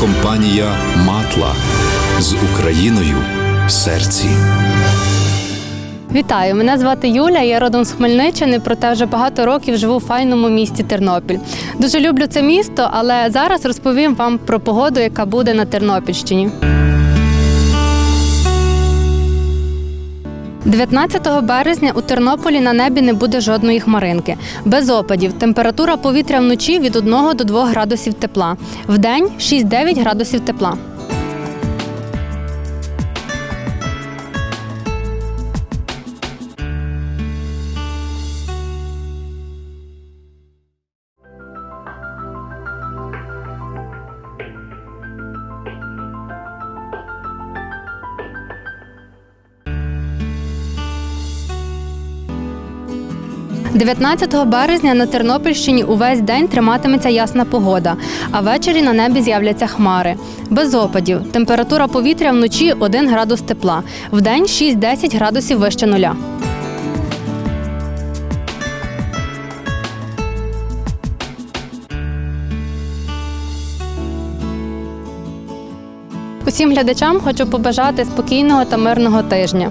компанія Матла з Україною в серці. Вітаю! Мене звати Юля. Я родом з Хмельниччини, проте вже багато років живу в файному місті Тернопіль. Дуже люблю це місто, але зараз розповім вам про погоду, яка буде на Тернопільщині. 19 березня у Тернополі на небі не буде жодної хмаринки. Без опадів. Температура повітря вночі від 1 до 2 градусів тепла. Вдень 6-9 градусів тепла. – 19 березня на Тернопільщині увесь день триматиметься ясна погода, а ввечері на небі з'являться хмари. Без опадів. Температура повітря вночі 1 градус тепла, вдень 6-10 градусів вище нуля. Усім глядачам хочу побажати спокійного та мирного тижня.